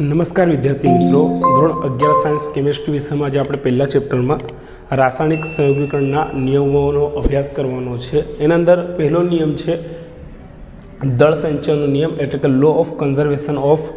નમસ્કાર વિદ્યાર્થી મિત્રો. ધોરણ અગિયાર સાયન્સ કેમેસ્ટ્રી વિષયમાં આજે આપણે પહેલા ચેપ્ટરમાં રાસાયણિક સંયોગીકરણના નિયમોનો અભ્યાસ કરવાનો છે. એના અંદર પહેલો નિયમ છે દળ સંચયનો નિયમ એટલે કે law of conservation of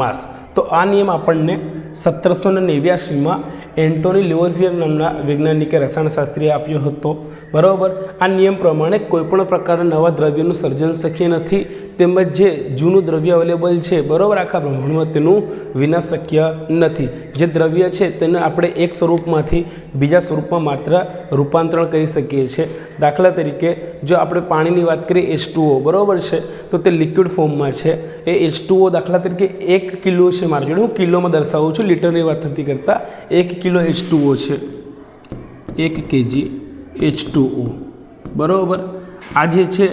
mass તો આ નિયમ આપણને સત્તરસો ને નેવ્યાસીમાં એન્ટોની લિવોઝિયર નામના વૈજ્ઞાનિકે રસાયણશાસ્ત્રીએ આપ્યો હતો. બરાબર? આ નિયમ પ્રમાણે કોઈપણ પ્રકારના નવા દ્રવ્યનું સર્જન શક્ય નથી, તેમજ જે જૂનું દ્રવ્ય અવેલેબલ છે, બરાબર? આખા બ્રહ્માંડમાં તેનું વિનાશ શક્ય નથી. જે દ્રવ્ય છે, તેને આપણે એક સ્વરૂપમાંથી બીજા સ્વરૂપમાં માત્ર રૂપાંતરણ કરી શકીએ છીએ. દાખલા તરીકે, જો આપણે પાણીની વાત કરીએ એચ બરાબર છે? તો તે લિક્વિડ ફોર્મમાં છે. એ એચ દાખલા તરીકે એક કિલો છે મારી જોડે. હું કિલોમાં દર્શાવું છું લીટરની વાત નથી કરતા, એક કિલો એચ છે. એક કેજી એચ બરાબર? આ જે છે,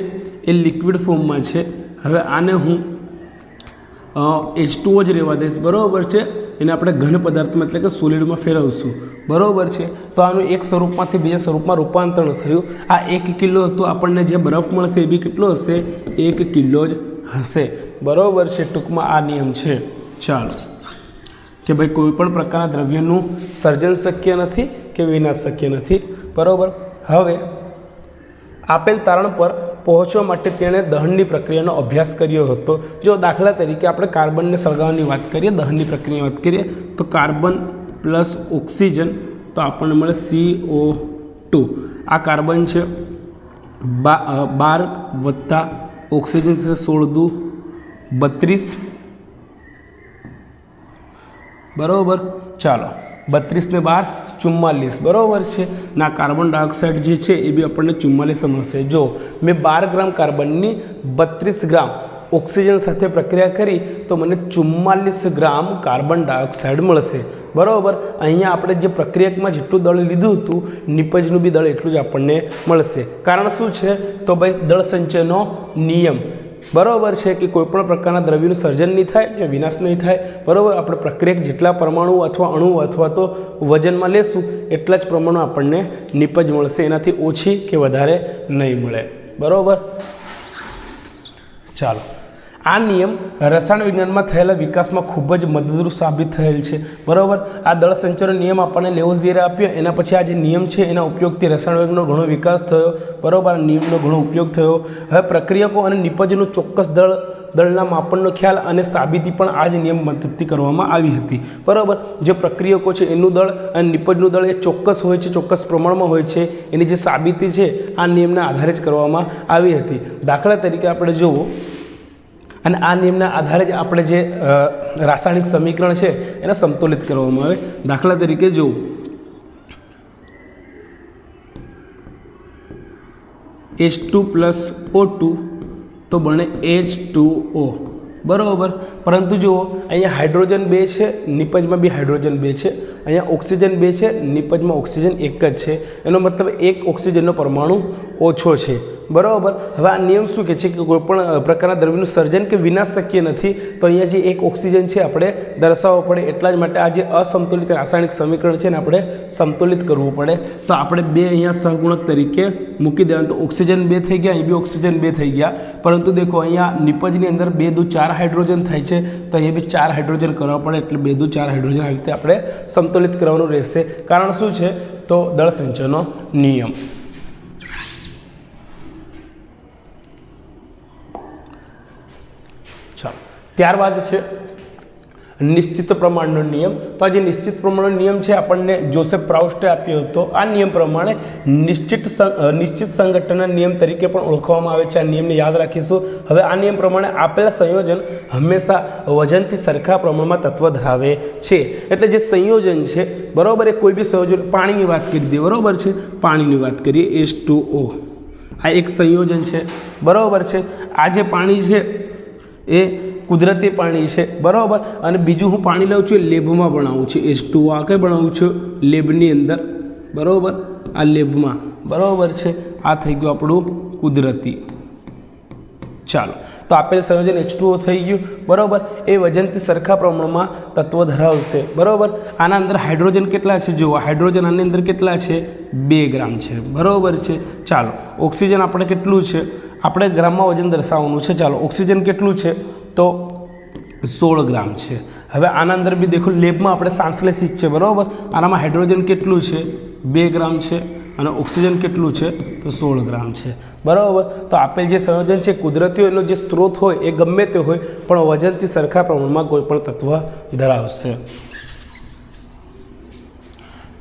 એ લિક્વિડ ફોર્મમાં છે. હવે આને હું એચ જ રહેવા દઈશ. બરાબર છે? એને આપણે ઘન પદાર્થમાં એટલે કે સોલિડમાં ફેરવશું. બરાબર છે? તો આનું એક સ્વરૂપમાંથી બીજા સ્વરૂપમાં રૂપાંતરણ થયું. આ એક કિલો હતું આપણને જે બરફ મળશે એ બી કેટલો હશે? એક કિલો જ હશે. બરાબર છે? ટૂંકમાં આ નિયમ છે. ચાલો. કે ભાઈ કોઈ પણ પ્રકારના દ્રવ્યનું સર્જન શક્ય નથી કે વિનાશ શક્ય નથી. બરાબર? હવે આપેલ તારણ પર પહોંચવા માટે તેણે દહનની પ્રક્રિયાનો અભ્યાસ કર્યો હતો. જો દાખલા તરીકે આપણે કાર્બનને સળગાવવાની વાત કરીએ, દહનની પ્રક્રિયાની વાત કરીએ, તો કાર્બન પ્લસ ઓક્સિજન તો આપણને મળે સી ઓ ટુ. આ કાર્બન છે બાર વત્તા ઓક્સિજન થશે સોળ દુ બત્રીસ બરાબર? ચાલો, બત્રીસને બાર, ચુમ્માલીસ. બરાબર છે? ના, કાર્બન ડાયોક્સાઇડ જે છે એ બી આપણને ચુમ્માલીસ મળશે. જો, મેં બાર ગ્રામ કાર્બનની બત્રીસ ગ્રામ ઓક્સિજન સાથે પ્રક્રિયા કરી, તો મને ચુમ્માલીસ ગ્રામ કાર્બન ડાયોક્સાઇડ મળશે. બરાબર? અહીંયા આપણે જે પ્રક્રિયકમાં જેટલું દળ લીધું હતું, નિપજનું બી દળ એટલું જ આપણને મળશે. કારણ શું છે? તો ભાઈ, દળ સંચયનો નિયમ. બરાબર છે કે કોઈપણ પ્રકારના દ્રવ્યનું સર્જન નહીં થાય કે વિનાશ નહીં થાય, બરાબર? આપણે પ્રક્રિયક જેટલા પરમાણુ અથવા અણુ અથવા તો વજનમાં લેશું, એટલા જ પ્રમાણમાં આપણને નિપજ મળશે. એનાથી ઓછી કે વધારે નહીં મળે. બરાબર? ચાલો. આ નિયમ રસાયણ વિજ્ઞાનમાં થયેલા વિકાસમાં ખૂબ જ મદદરૂપ સાબિત થયેલ છે. બરાબર? આ દળ સંચરણ નિયમ આપણને લેવોઝિયરે આપ્યો. એના પછી આ જે નિયમ છે, એના ઉપયોગથી રસાયણ વિજ્ઞાનનો ઘણો વિકાસ થયો. બરાબર? નિયમનો ઘણો ઉપયોગ થયો. હવે પ્રક્રિયકો અને નિપજનું ચોક્કસ દળ, દળના માપનનો ખ્યાલ અને સાબિતી પણ આ જ નિયમ મદદથી કરવામાં આવી હતી. બરાબર? જે પ્રક્રિયકો છે, એનું દળ અને નિપજનું દળ એ ચોક્કસ હોય છે, ચોક્કસ પ્રમાણમાં હોય છે. એની જે સાબિતી છે, આ નિયમના આધારે જ કરવામાં આવી હતી. દાખલા તરીકે આપણે જુઓ અને આ નિયમના આધારે જ આપણે જે રાસાયણિક સમીકરણ છે, એને સંતુલિત કરવામાં આવે. દાખલા તરીકે જો H two plus O two તો બને એચ ટુ ઓ બરાબર? પરંતુ જુઓ, અહીંયા હાઇડ્રોજન બે છે, નિપજમાં બી હાઇડ્રોજન બે છે. અહીંયા ઓક્સિજન બે છે, નિપજમાં ઓક્સિજન એક જ છે. એનો મતલબ એક ઓક્સિજનનો પરમાણુ ઓછો છે. બરાબર? હવે આ નિયમ શું કહે છે કે કોઈપણ પ્રકારના દ્રવ્યનું સર્જન કે વિનાશ શક્ય નથી, તો અહીંયા જે એક ઓક્સિજન છે આપણે દર્શાવવો પડે, એટલા જ માટે આ જે અસંતુલિત રાસાયણિક સમીકરણ છે ને આપણે સંતુલિત કરવું પડે. તો આપણે બે અહીંયા સહગુણક તરીકે મૂકી દેવાનું. તો ઓક્સિજન બે થઈ ગયા, અહીં બી ઓક્સિજન બે થઈ ગયા. પરંતુ દેખો, અહીંયા નિપજની અંદર બે દુ ચાર હાઇડ્રોજન થાય છે, તો અહીંયા બી ચાર હાઇડ્રોજન કરવા પડે, એટલે બે દુ ચાર હાઇડ્રોજન આવી રીતે આપણે સંતુલિત કરવાનું રહેશે. કારણ શું છે? તો દળ સિંચનનો નિયમ. ચાલો ત્યારબાદ છે નિશ્ચિત પ્રમાણનો નિયમ. તો આ જે નિશ્ચિત પ્રમાણનો નિયમ છે, આપણને જોસેફ પ્રાઉસ્ટે આપ્યો હતો. આ નિયમ પ્રમાણે નિશ્ચિત નિશ્ચિત સંગઠનના નિયમ તરીકે પણ ઓળખવામાં આવે છે. આ નિયમને યાદ રાખીશું. હવે આ નિયમ પ્રમાણે આપેલા સંયોજન હંમેશા વજનથી સરખા પ્રમાણમાં તત્વ ધરાવે છે. એટલે જે સંયોજન છે, બરાબર, એ કોઈ બી સંયોજન, પાણીની વાત કરી દઈએ. બરાબર છે? પાણીની વાત કરીએ. S two O. આ એક સંયોજન છે. બરાબર છે? આ જે પાણી છે એ કુદરતી પાણી છે. બરાબર? અને બીજું હું પાણી લઉં છું એ લેબમાં બનાવું છું. એસ ટુ આ કંઈ બનાવું છું? લેબની અંદર. બરાબર? આ લેબમાં. બરાબર છે? આ થઈ ગયું આપણું કુદરતી. ચાલો. તો આપેલ સંયોજન એચ થઈ ગયું. બરાબર? એ વજનથી સરખા પ્રમાણમાં તત્વ ધરાવશે. બરાબર? આના અંદર હાઇડ્રોજન કેટલા છે? જુઓ, હાઇડ્રોજન આની અંદર કેટલા છે? બે ગ્રામ છે. બરાબર છે? ચાલો, ઓક્સિજન આપણે કેટલું છે? આપણે ગ્રામમાં વજન દર્શાવવાનું છે. ચાલો, ઓક્સિજન કેટલું છે? તો સોળ ગ્રામ છે. હવે આના અંદર બી દેખો, લેબમાં આપણે સાંસલેસિસ છે. બરાબર? આનામાં હાઇડ્રોજન કેટલું છે? બે ગ્રામ છે. અને ઓક્સિજન કેટલું છે? તો સોળ ગ્રામ છે. બરાબર? તો આપેલ જે સંયોજન છે કુદરતી એનો જે સ્ત્રોત હોય, એ ગમે તે હોય, પણ વજનથી સરખા પ્રમાણમાં કોઈ પણ તત્વ ધરાવશે.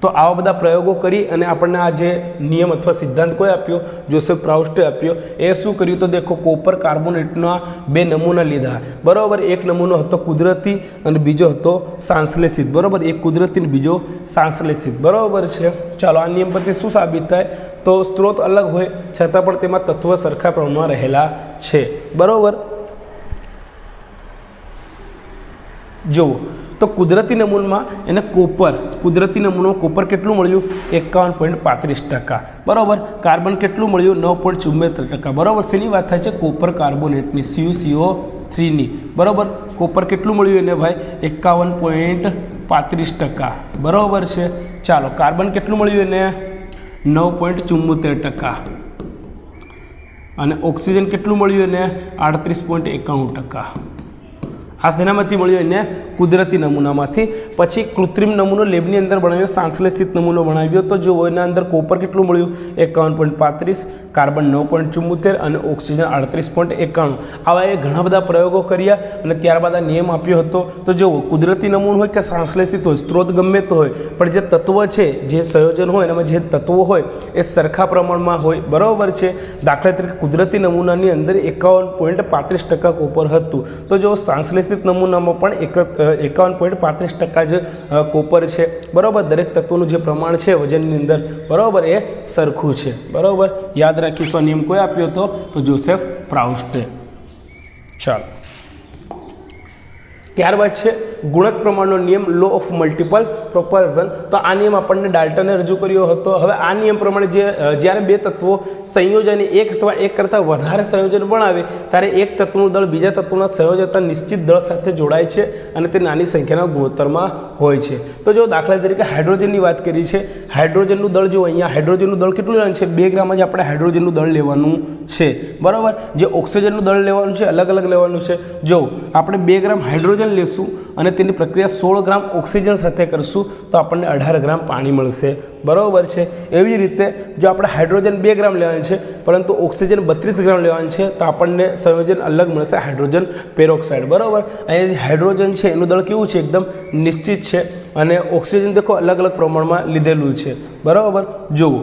તો આવા બધા પ્રયોગો કરી અને આપણને આ જે નિયમ અથવા સિદ્ધાંત કોઈ આપ્યો જોસેફ પ્રાઉસ્ટે આપ્યો, એ શું કર્યું તો દેખો કોપર કાર્બોનેટના બે નમૂના લીધા. બરાબર, એક નમૂનો હતો કુદરતી અને બીજો હતો સાંસલેસિત બરાબર, એક કુદરતી અને બીજો સાંસલેસિત બરાબર છે? ચાલો, આ નિયમ પરથી શું સાબિત થાય? તો સ્ત્રોત અલગ હોય, છતાં પણ તેમાં તત્વ સરખા પ્રમાણમાં રહેલા છે. બરાબર? જુઓ તો કુદરતી નમૂનમાં એને કોપર, કુદરતી નમૂનામાં કોપર કેટલું મળ્યું? એકાવન પોઈન્ટ પાંત્રીસ ટકા. બરાબર? કાર્બન કેટલું મળ્યું? નવ પોઈન્ટ ચુમ્મોતેર ટકા. બરાબર? શેની વાત થાય છે? કોપર કાર્બોનેટની સીયુ સીઓ થ્રીની. બરાબર? કોપર કેટલું મળ્યું એને ભાઈ? એકાવન પોઈન્ટ પાંત્રીસ ટકા. બરાબર છે? ચાલો, કાર્બન કેટલું મળ્યું એને? નવ પોઈન્ટ ચુમ્મોતેર ટકા. અને ઓક્સિજન કેટલું મળ્યું એને? આડત્રીસ પોઈન્ટ એકાણું ટકા. આ શેનામાંથી મળ્યો એને કુદરતી નમૂનામાંથી. પછી કૃત્રિમ નમૂનો લેબની અંદર બનાવ્યો સાંશ્લેષિત નમૂનો બનાવ્યો. તો જો એના અંદર કોપર કેટલું મળ્યું? એકાવન પોઈન્ટ પાંત્રીસ, કાર્બન નવ પોઈન્ટ ચુમ્મોતેર અને ઓક્સિજન આડત્રીસ પોઈન્ટ એકાણું. આવા એ ઘણા બધા પ્રયોગો કર્યા અને ત્યારબાદ આ નિયમ આપ્યો હતો. તો જુઓ, કુદરતી નમૂનો હોય કે સાંશ્લેષિત હોય, સ્ત્રોત ગમે તો હોય, પણ જે તત્વ છે, જે સંયોજન હોય, એનામાં જે તત્વો હોય, એ સરખા પ્રમાણમાં હોય. બરાબર છે? દાખલા તરીકે કુદરતી નમૂનાની અંદર એકાવન પોઈન્ટ પાંત્રીસ ટકા કોપર હતું. તો જો સાંસલેસિત વ્યવસ્થિત નમૂનામાં પણ એક એકાવન પોઈન્ટ પાંત્રીસ ટકા જ કોપર છે. બરાબર? દરેક તત્વોનું જે પ્રમાણ છે વજનની અંદર બરાબર એ સરખું છે. બરાબર? યાદ રાખીશું નિયમ કોઈ આપ્યો હતો તો જોસેફ પ્રાઉસ્ટે. ચાલો. ત્યારબાદ છે ગુણક પ્રમાણનો નિયમ લો ઓફ મલ્ટિપલ પ્રોપર્ઝન તો આ નિયમ આપણને ડાલ્ટને રજૂ કર્યો હતો. હવે આ નિયમ પ્રમાણે જે જ્યારે બે તત્વો સંયોજન એક અથવા એક કરતાં વધારે સંયોજન બનાવે, ત્યારે એક તત્વનું દળ બીજા તત્વના સંયોજતા નિશ્ચિત દળ સાથે જોડાય છે અને તે નાની સંખ્યાના ગુણોત્તરમાં હોય છે. તો જો દાખલા તરીકે હાઇડ્રોજનની વાત કરી છે, હાઇડ્રોજનનું દળ જો અહીંયા હાઇડ્રોજનનું દળ કેટલું લેવાનું છે? બે ગ્રામ જ આપણે હાઇડ્રોજનનું દળ લેવાનું છે. બરાબર? જે ઓક્સિજનનું દળ લેવાનું છે અલગ અલગ લેવાનું છે. જો આપણે બે ગ્રામ હાઇડ્રોજન લેશું અને તેની પ્રક્રિયા સોળ ગ્રામ ઓક્સિજન સાથે કરશું, તો આપણને અઢાર ગ્રામ પાણી મળશે. બરાબર છે? એવી રીતે જો આપણે હાઇડ્રોજન બે ગ્રામ લેવાનું છે, પરંતુ ઓક્સિજન બત્રીસ ગ્રામ લેવાનું છે, તો આપણને સંયોજન અલગ મળશે હાઇડ્રોજન પેરોક્સાઇડ. બરાબર? અહીંયા જે હાઇડ્રોજન છે, એનું દળ કેવું છે? એકદમ નિશ્ચિત છે અને ઓક્સિજન દેખો અલગ અલગ પ્રમાણમાં લીધેલું છે. બરાબર? જુઓ.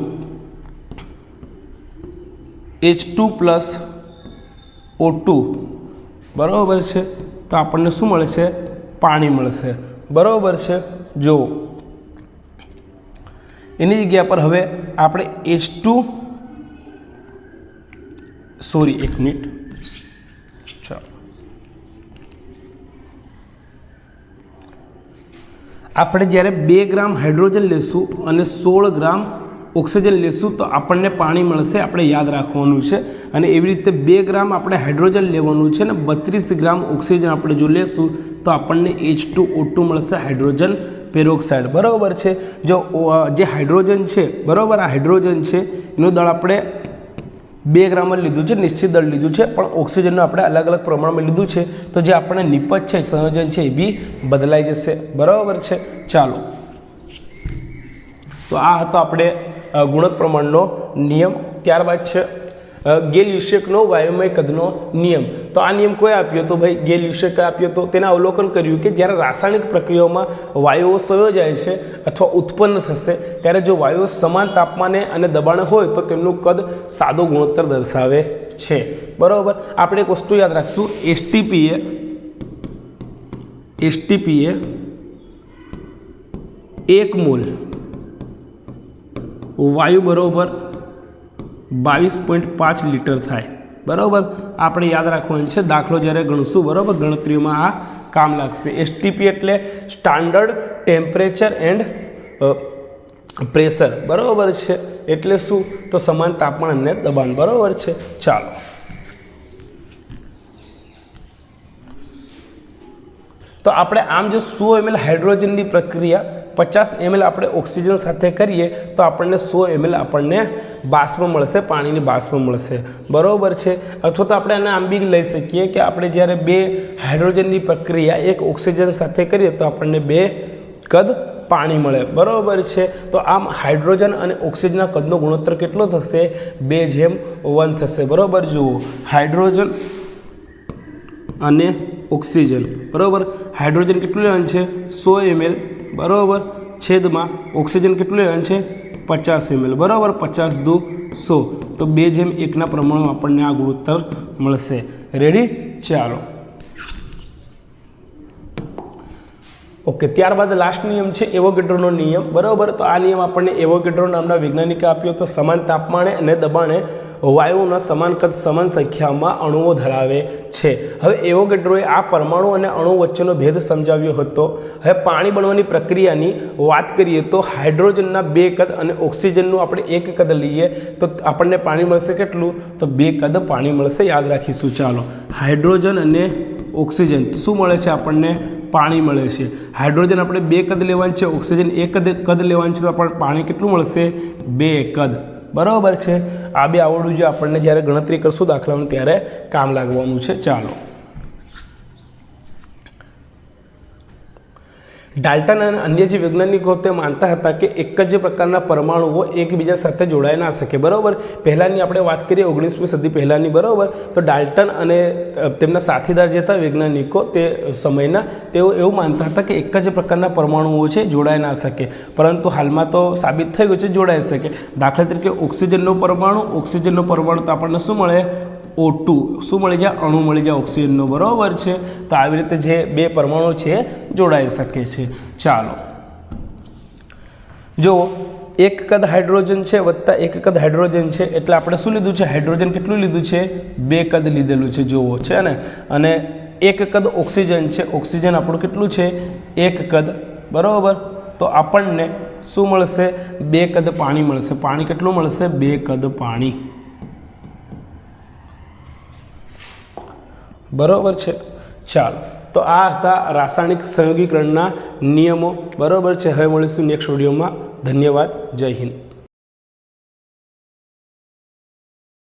H two plus O two. બરાબર છે? તો આપણને શું મળશે? પાણી મળશે. બરાબર છે? જો એની જગ્યા પર હવે આપણે એચ ટુ સોરી, એક મિનિટ. ચાલો. આપણે જ્યારે બે ગ્રામ હાઇડ્રોજન લેશું અને સોળ ગ્રામ ઓક્સિજન લેશું તો આપણને પાણી મળશે, આપણે યાદ રાખવાનું છે. અને એવી રીતે બે ગ્રામ આપણે હાઇડ્રોજન લેવાનું છે અને બત્રીસ ગ્રામ ઓક્સિજન આપણે જો લેશું તો આપણને એચ ટુ ઓ ટુ મળશે હાઇડ્રોજન પેરોક્સાઇડ. બરાબર છે? જો જે હાઇડ્રોજન છે, બરાબર, આ હાઇડ્રોજન છે, એનું દળ આપણે બે ગ્રામ જ લીધું છે, નિશ્ચિત દળ લીધું છે, પણ ઓક્સિજનનું આપણે અલગ અલગ પ્રમાણમાં લીધું છે. તો જે આપણને નિપજ છે, સંયોજન છે, એ બી બદલાઈ જશે. બરાબર છે? ચાલો. તો આ હતો આપણે ગુણક પ્રમાણનો નિયમ ત્યારબાદ છે. ગેલ યુશેકનો વાયુમય કદનો નિયમ. તો આ નિયમ કોઈ આપ્યો તો ભાઈ? ગેલ યુશેકે આપ્યો તો? તેને અવલોકન કર્યું કે જ્યારે રાસાયણિક પ્રક્રિયાઓમાં વાયુઓ સંયોજાય છે અથવા ઉત્પન્ન થશે, ત્યારે જો વાયુઓ સમાન તાપમાને અને દબાણ હોય તો તેમનું કદ સાદો ગુણોત્તર દર્શાવે છે. બરાબર? આપણે એક વસ્તુ યાદ રાખશું. એસટીપીએ એસટીપીએ એક મોલ. વાયુ બરાબર બાવીસ પોઈન્ટ પાંચ લીટર થાય. બરાબર? આપણે યાદ રાખવાનું છે, દાખલો જ્યારે ગણશું, બરાબર? ગણતરીઓમાં આ કામ લાગશે. એસટીપી એટલે સ્ટાન્ડર્ડ ટેમ્પરેચર એન્ડ પ્રેશર બરાબર છે? એટલે શું? તો સમાન તાપમાન અને દબાણ. બરાબર છે? ચાલો. તો આપણે આમ જો સો એમએલ હાઇડ્રોજનની પ્રક્રિયા પચાસ એમએલ આપણે ઓક્સિજન સાથે કરીએ, તો આપણને સો એમએલ આપણને બાષ્પ મળશે, પાણીની બાષ્પ મળશે. બરાબર છે? અથવા તો આપણે એને આમ બી લઈ શકીએ કે આપણે જ્યારે બે હાઇડ્રોજનની પ્રક્રિયા એક ઓક્સિજન સાથે કરીએ, તો આપણને બે કદ પાણી મળે. બરાબર છે? તો આમ હાઇડ્રોજન અને ઓક્સિજનના કદનો ગુણોત્તર કેટલો થશે? બે જેમ વન થશે. બરાબર? જુઓ. હાઇડ્રોજન અને ઓક્સિજન, બરાબર? હાઇડ્રોજન કેટલું લેવાનું છે? સો એમએલ, બરાબર? છેદમાં ઓક્સિજન કેટલું લેવાનું છે? પચાસ એમએલ, બરાબર? પચાસ દુ સો. તો બે જેમ એકના પ્રમાણમાં આપણને આ ગુણોત્તર મળશે. રેડી ચાલો. ઓકે, ત્યારબાદ લાસ્ટ નિયમ છે એવોગેડ્રોનો નિયમ. બરાબર? તો આ નિયમ આપણને એવોગેડ્રો નામના વૈજ્ઞાનિકે આપ્યો તો સમાન તાપમાને અને દબાણે વાયુના સમાન કદ, સમાન સંખ્યામાં અણુઓ ધરાવે છે. હવે એવોગેડ્રોએ આ પરમાણુ અને અણુ વચ્ચેનો ભેદ સમજાવ્યો હતો. હવે પાણી બનવાની પ્રક્રિયાની વાત કરીએ તો હાઇડ્રોજનના બે કદ અને ઓક્સિજનનું આપણે એક કદ લઈએ તો આપણને પાણી મળશે કેટલું? તો બે કદ પાણી મળશે. યાદ રાખીશું. ચાલો. હાઇડ્રોજન અને ઓક્સિજન. શું મળે છે આપણને? પાણી મળે છે. હાઇડ્રોજન આપણે બે કદ લેવાનું છે, ઓક્સિજન એક કદ કદ લેવાનું છે તો આપણને પાણી કેટલું મળશે? બે કદ. બરાબર છે? આ બે આવડવું જોઈએ આપણને જ્યારે ગણતરી કરશું દાખલાનું ત્યારે કામ લાગવાનું છે. ચાલો. ડાલ્ટન અને અન્ય જે વૈજ્ઞાનિકો તે માનતા હતા કે એક જ પ્રકારના પરમાણુઓ એકબીજા સાથે જોડાઈ ના શકે. બરાબર? પહેલાંની આપણે વાત કરીએ ઓગણીસમી સદી પહેલાંની, બરાબર? તો ડાલ્ટન અને તેમના સાથીદાર જે હતા વૈજ્ઞાનિકો તે સમયના, તેઓ એવું માનતા હતા કે એક જ પ્રકારના પરમાણુઓ છે, જોડાઈ ના શકે. પરંતુ હાલમાં તો સાબિત થઈ ગયું છે, જોડાઈ શકે. દાખલા તરીકે ઓક્સિજનનો પરમાણુ ઓક્સિજનનો પરમાણુ તો આપણને શું મળે? ઓ ટુ શું મળી જાય? અણુ મળી જાય ઓક્સિજનનો. બરાબર છે? તો આવી રીતે જે બે પરમાણુ છે, જોડાઈ શકે છે. ચાલો. જો એક કદ હાઇડ્રોજન છે વત્તા એક કદ હાઇડ્રોજન છે, એટલે આપણે શું લીધું છે? હાઇડ્રોજન કેટલું લીધું છે? બે કદ લીધેલું છે, જુઓ, છે ને? અને એક કદ ઓક્સિજન છે. ઓક્સિજન આપણું કેટલું છે? એક કદ. બરાબર? તો આપણને શું મળશે? બે કદ પાણી મળશે. પાણી કેટલું મળશે? બે કદ પાણી. બરાબર છે? ચાલો. તો આ હતા રાસાયણિક સંયોગીકરણના નિયમો. બરાબર છે? હવે મળીશું નેક્સ્ટ વિડીયોમાં ધન્યવાદ. જય હિન્દ.